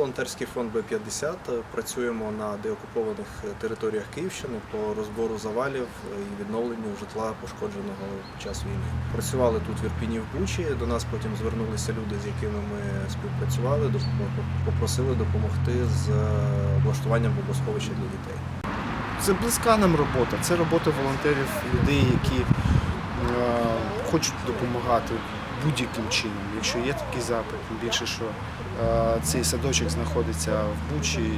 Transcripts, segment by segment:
волонтерський фонд Б-50. Працюємо на деокупованих територіях Київщини по розбору завалів і відновленню житла пошкодженого під час війни. Працювали тут в Ірпіні в Бучі. До нас потім звернулися люди, з якими ми співпрацювали, попросили допомогти з облаштуванням бомбосховища для дітей. Це близька нам робота. Це робота волонтерів, людей, які е, хочуть допомагати будь-яким чином. Якщо є такий запит, більше, що цей садочок знаходиться в Бучі.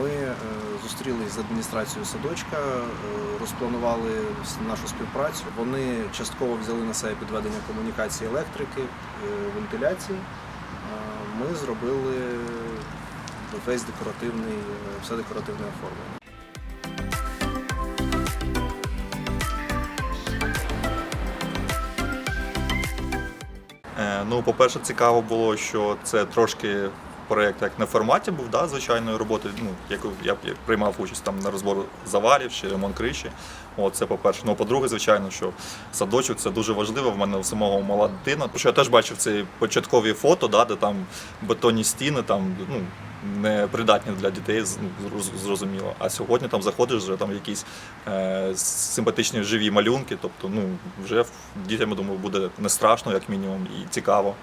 Е, зустрілись з адміністрацією садочка, е, розпланували нашу співпрацю. Вони частково взяли на себе підведення комунікації електрики, е, вентиляції. Е, Ми зробили весь декоративний, е, все декоративне оформлення. Е, Ну, по-перше, цікаво було, що це трошки проєкт як на форматі був, да, звичайної роботи. Ну, яку я приймав участь там на розбору завалів чи ремонт криші. От, це по-перше. Ну, по-друге, звичайно, що садочок це дуже важливо. В мене у самого мала дитина. Тому що я теж бачив ці початкові фото, да, де там бетонні стіни, там, ну, не придатні для дітей, зрозуміло. А сьогодні там заходиш, вже там якісь е, симпатичні живі малюнки. Тобто, ну, вже дітям, я думаю, буде не страшно, як мінімум, і цікаво.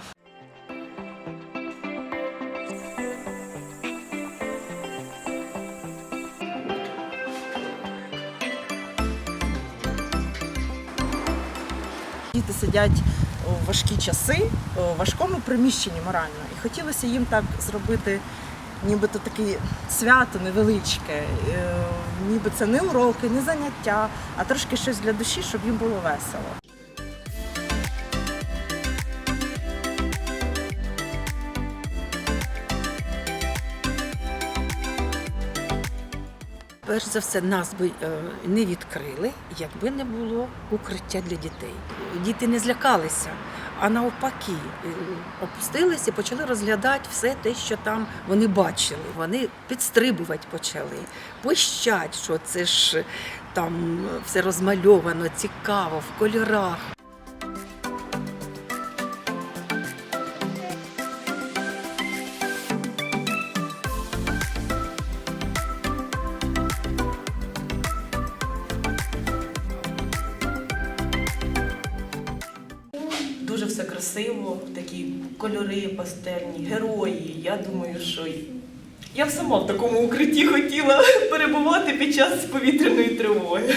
Діти сидять у важкі часи, у важкому приміщенні морально. І хотілося їм так зробити, нібито таке свято невеличке. Е, Ніби це не уроки, не заняття, а трошки щось для душі, щоб їм було весело. Перш за все, нас би е, не відкрили, якби не було укриття для дітей. Діти не злякалися, а навпаки, е, опустилися і почали розглядати все те, що там вони бачили. Вони підстрибувати почали, пищать, що це ж там все розмальовано, цікаво, в кольорах. Красиво, такі кольори пастельні, герої. Я думаю, що я б сама в такому укритті хотіла перебувати під час повітряної тривоги.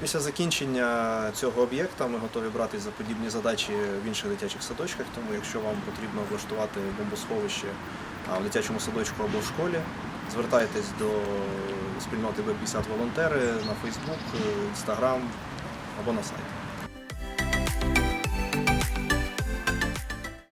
Після закінчення цього об'єкта ми готові брати за подібні задачі в інших дитячих садочках. Тому, якщо вам потрібно облаштувати бомбосховище в дитячому садочку або в школі, звертайтесь до спільноти Б50 волонтери на Фейсбук, Інстаграм або на сайт.